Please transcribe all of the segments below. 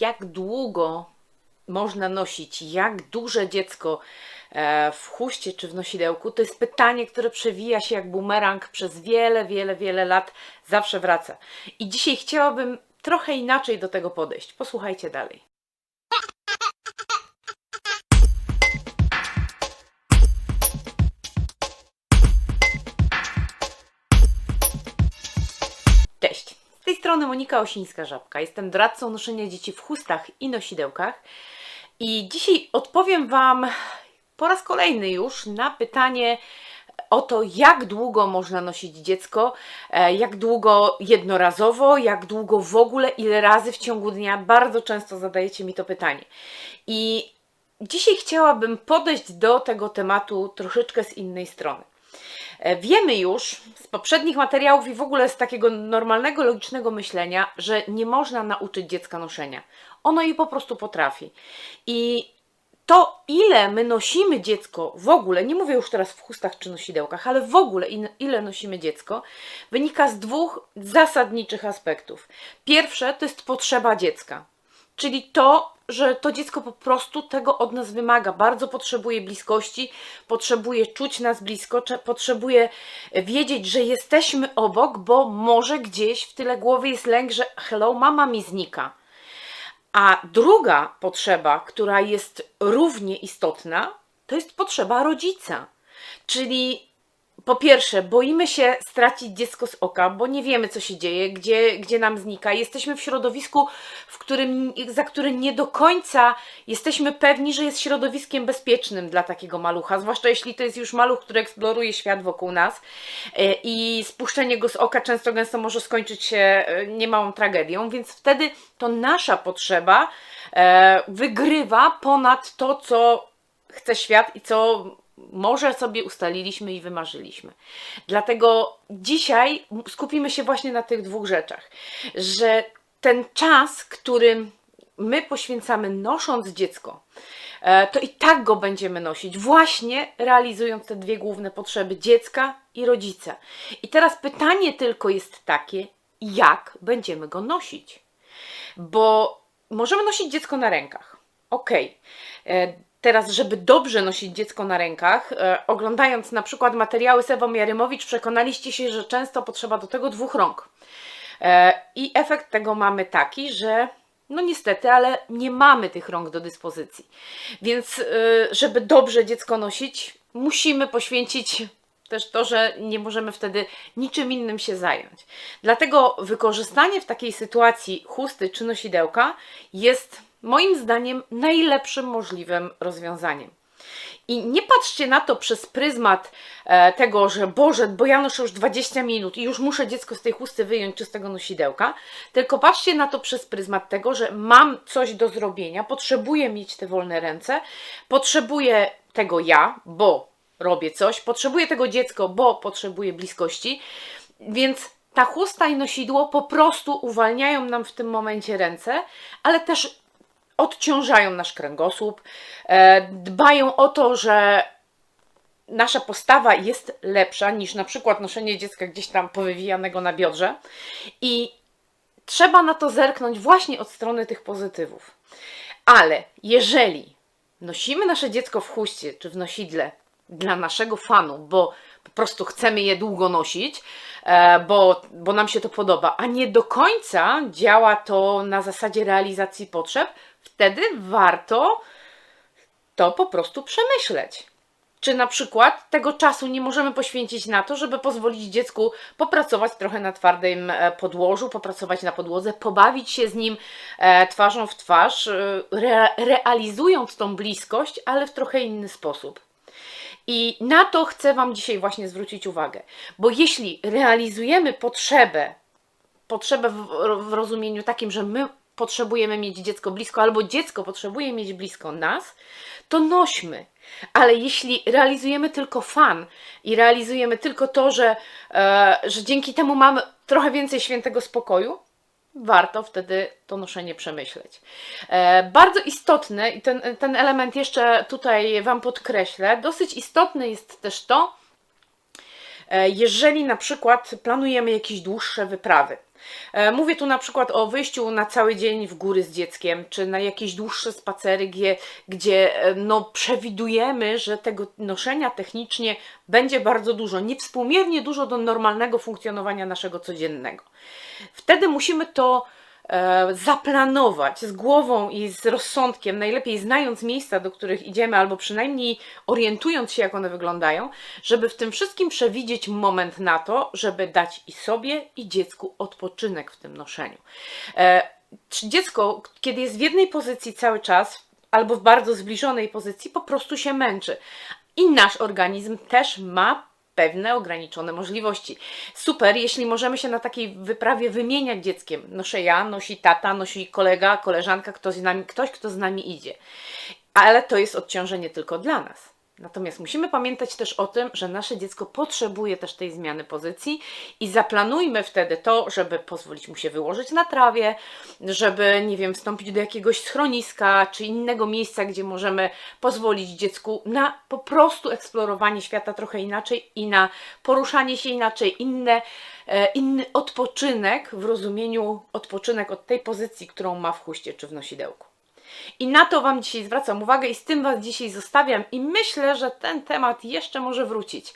jak długo można nosić, jak duże dziecko e, w chuście czy w nosidełku, to jest pytanie, które przewija się jak bumerang przez wiele, wiele, wiele lat, zawsze wraca. I dzisiaj chciałabym trochę inaczej do tego podejść. Posłuchajcie dalej. Strony Monika Osińska-Żabka. Jestem doradcą noszenia dzieci w chustach i nosidełkach. I dzisiaj odpowiem Wam po raz kolejny już na pytanie o to, jak długo można nosić dziecko, e, jak długo jednorazowo, jak długo w ogóle, ile razy w ciągu dnia. Bardzo często zadajecie mi to pytanie. I dzisiaj chciałabym podejść do tego tematu troszeczkę z innej strony. E, Wiemy już z poprzednich materiałów i w ogóle z takiego normalnego, logicznego myślenia, że nie można nauczyć dziecka noszenia. Ono je po prostu potrafi. I to, ile my nosimy dziecko w ogóle, nie mówię już teraz w chustach czy nosidełkach, ale w ogóle ile nosimy dziecko, wynika z dwóch zasadniczych aspektów. Pierwsze to jest potrzeba dziecka. Czyli to, że to dziecko po prostu tego od nas wymaga. Bardzo potrzebuje bliskości, potrzebuje czuć nas blisko, potrzebuje wiedzieć, że jesteśmy obok, bo może gdzieś w tyle głowy jest lęk, że hello, mama mi znika. A druga potrzeba, która jest równie istotna, to jest potrzeba rodzica. Czyli po pierwsze, boimy się stracić dziecko z oka, bo nie wiemy, co się dzieje, gdzie, gdzie nam znika. Jesteśmy w środowisku, w którym, za które nie do końca jesteśmy pewni, że jest środowiskiem bezpiecznym dla takiego malucha, zwłaszcza jeśli to jest już maluch, który eksploruje świat wokół nas E, i spuszczenie go z oka często gęsto może skończyć się e, niemałą tragedią, więc wtedy to nasza potrzeba e, wygrywa ponad to, co chce świat i co może sobie ustaliliśmy i wymarzyliśmy. Dlatego dzisiaj skupimy się właśnie na tych dwóch rzeczach, że ten czas, który my poświęcamy nosząc dziecko, e, to i tak go będziemy nosić, właśnie realizując te dwie główne potrzeby dziecka i rodzica. I teraz pytanie tylko jest takie, jak będziemy go nosić? Bo możemy nosić dziecko na rękach. Okej. E, Teraz, żeby dobrze nosić dziecko na rękach, e, oglądając na przykład materiały Sewą Jarymowicz, przekonaliście się, że często potrzeba do tego dwóch rąk. E, I efekt tego mamy taki, że no niestety, ale nie mamy tych rąk do dyspozycji. Więc, e, żeby dobrze dziecko nosić, musimy poświęcić też to, że nie możemy wtedy niczym innym się zająć. Dlatego wykorzystanie w takiej sytuacji chusty czy nosidełka jest moim zdaniem najlepszym możliwym rozwiązaniem. I nie patrzcie na to przez pryzmat e, tego, że Boże, bo ja noszę już 20 minut i już muszę dziecko z tej chusty wyjąć czy z tego nosidełka, tylko patrzcie na to przez pryzmat tego, że mam coś do zrobienia, potrzebuję mieć te wolne ręce, potrzebuję tego ja, bo robię coś, potrzebuję tego dziecko, bo potrzebuję bliskości, więc ta chusta i nosidło po prostu uwalniają nam w tym momencie ręce, ale też odciążają nasz kręgosłup, e, dbają o to, że nasza postawa jest lepsza niż na przykład noszenie dziecka gdzieś tam powywijanego na biodrze i trzeba na to zerknąć właśnie od strony tych pozytywów. Ale jeżeli nosimy nasze dziecko w chuście czy w nosidle dla naszego fanu, bo po prostu chcemy je długo nosić, e, bo, bo nam się to podoba, a nie do końca działa to na zasadzie realizacji potrzeb, wtedy warto to po prostu przemyśleć. Czy na przykład tego czasu nie możemy poświęcić na to, żeby pozwolić dziecku popracować trochę na twardym e, podłożu, popracować na podłodze, pobawić się z nim e, twarzą w twarz, e, re, realizując tą bliskość, ale w trochę inny sposób. I na to chcę Wam dzisiaj właśnie zwrócić uwagę, bo jeśli realizujemy potrzebę, potrzebę w, w rozumieniu takim, że my potrzebujemy mieć dziecko blisko, albo dziecko potrzebuje mieć blisko nas, to nośmy. Ale jeśli realizujemy tylko fan i realizujemy tylko to, że, e, że dzięki temu mamy trochę więcej świętego spokoju, warto wtedy to noszenie przemyśleć. E, bardzo istotne, i ten, ten element jeszcze tutaj Wam podkreślę, dosyć istotne jest też to, e, jeżeli na przykład planujemy jakieś dłuższe wyprawy. E, Mówię tu na przykład o wyjściu na cały dzień w góry z dzieckiem, czy na jakieś dłuższe spacery, gdzie, gdzie e, no, przewidujemy, że tego noszenia technicznie będzie bardzo dużo, niewspółmiernie dużo do normalnego funkcjonowania naszego codziennego. Wtedy musimy to zaplanować z głową i z rozsądkiem, najlepiej znając miejsca, do których idziemy, albo przynajmniej orientując się, jak one wyglądają, żeby w tym wszystkim przewidzieć moment na to, żeby dać i sobie, i dziecku odpoczynek w tym noszeniu. E, dziecko, kiedy jest w jednej pozycji cały czas, albo w bardzo zbliżonej pozycji, po prostu się męczy. I nasz organizm też ma pewne ograniczone możliwości. Super, jeśli możemy się na takiej wyprawie wymieniać dzieckiem. Noszę ja, nosi tata, nosi kolega, koleżanka, ktoś, z nami, ktoś kto z nami idzie. Ale to jest odciążenie tylko dla nas. Natomiast musimy pamiętać też o tym, że nasze dziecko potrzebuje też tej zmiany pozycji i zaplanujmy wtedy to, żeby pozwolić mu się wyłożyć na trawie, żeby, nie wiem, wstąpić do jakiegoś schroniska czy innego miejsca, gdzie możemy pozwolić dziecku na po prostu eksplorowanie świata trochę inaczej i na poruszanie się inaczej, inne, e, inny odpoczynek w rozumieniu odpoczynek od tej pozycji, którą ma w chuście czy w nosidełku. I na to Wam dzisiaj zwracam uwagę i z tym Was dzisiaj zostawiam i myślę, że ten temat jeszcze może wrócić.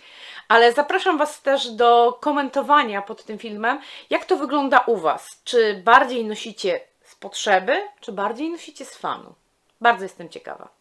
Ale zapraszam Was też do komentowania pod tym filmem, jak to wygląda u Was. Czy bardziej nosicie z potrzeby, czy bardziej nosicie z fanu? Bardzo jestem ciekawa.